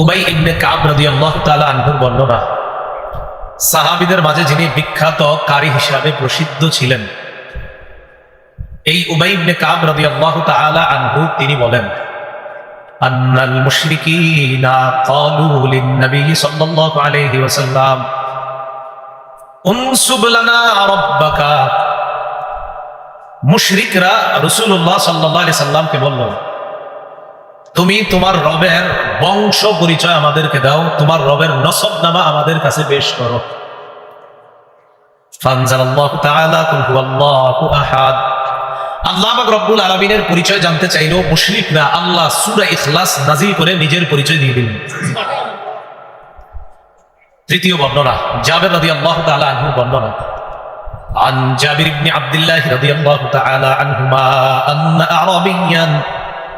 উবাই ইবনে কাব আনহুর বর্ণনা মাঝে যিনি বিখ্যাত কারি হিসাবে প্রসিদ্ধ ছিলেন, এই উবাই ইবনে কাব আনহু তিনি বলেন, আন্নাল মুশরিকিনা ক্বালু লিন সাল্লাল্লাহু আলাইহি ওয়াসাল্লাম, উনসুব লানা রাব্বাকা। মুশরিকরা রাসূলুল্লাহ সাল্লাল্লাহু আলাইহি সাল্লামকে তুমি তোমার রবের বংশ পরিচয় আমাদেরকে দাও তোমার রবের নসব নামা আমাদের কাছে পেশ করো ফানজালাল্লাহু তাআলা কুল হুয়াল্লাহু আহাদ আল্লাহ পাক রব্বুল আলামিনের পরিচয় জানতে চাইলো মুশরিকরা আল্লাহ সূরা ইখলাস নাজিল করে নিজের পরিচয় দিয়ে দিলেন তৃতীয় বর্ণনা জাবের রাদিয়াল্লাহু তাআলা আনহু বর্ণনা عن جابر بن عبد الله رضي الله تعالى عنهما أن أعرابيا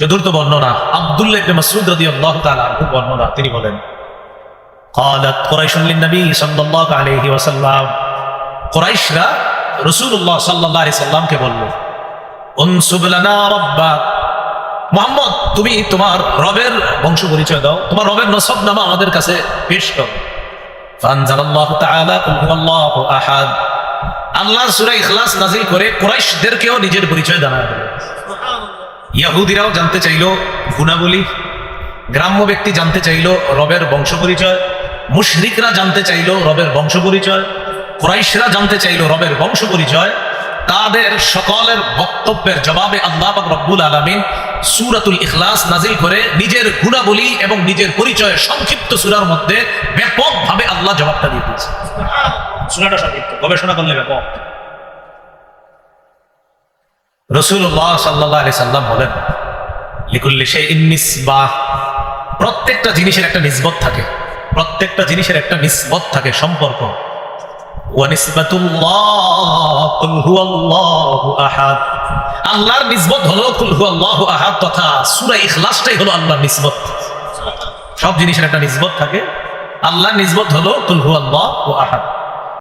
চতুর্থ বর্ণনা, আব্দুল্লাহ মাসুদ মাসউদ আল্লাহ তাআলা আনহু বর্ণনা, তিনি বলেন قالت قريش للنبي صلى الله عليه وسلم قريশরা রাসূলুল্লাহ সাল্লাল্লাহু আলাইহি সাল্লামকে বলল, উনসুব লানা রাব্বাক মুহাম্মদ, তুমি তোমার রবের বংশ পরিচয় দাও, তোমার রবের নসব নামা আমাদের কাছে পেশ করো। ফানজালাল্লাহু তাআলা কুল হুয়াল্লাহু আহাদ। আল্লাহ সূরা ইখলাস নাযিল করে কুরাইশদেরকেও নিজের পরিচয় জানায় দিল ইহুদিরাও জানতে চাইলো গুণাবলী, গ্রাম্য ব্যক্তি জানতে চাইলো রবের বংশ পরিচয় মুশরিকরা জানতে চাইলো রবের বংশ পরিচয় কুরাইশরা জানতে চাইল রবের বংশ পরিচয় তাদের সকলের বক্তব্যের জবাবে আল্লাহ রব্বুল আলামিন সূরাতুল ইখলাস নাজিল করে নিজের গুণাবলী এবং নিজের পরিচয় সংক্ষিপ্ত সুরার মধ্যে ব্যাপকভাবে আল্লাহ জবাবটা দিয়ে দিয়েছে সূরাটা সংক্ষিপ্ত গবেষণা করলে ব্যাপক। রসুল্লাহ সাল্লাহ আলি সাল্লাম বলেন, লিকুল্লি সেই নিসবাহ প্রত্যেকটা জিনিসের একটা নিসবত থাকে, প্রত্যেকটা জিনিসের একটা নিসবত থাকে সম্পর্ক। আল্লাহর নিসবত হলো কুলহু আল্লাহ আহাদ তথা সুরা ইখলাসটাই হলো আল্লাহর নিসবত। সব জিনিসের একটা নিসবত থাকে, আল্লাহর নিসবত হলো কুলহু আল্লাহ আহাদ।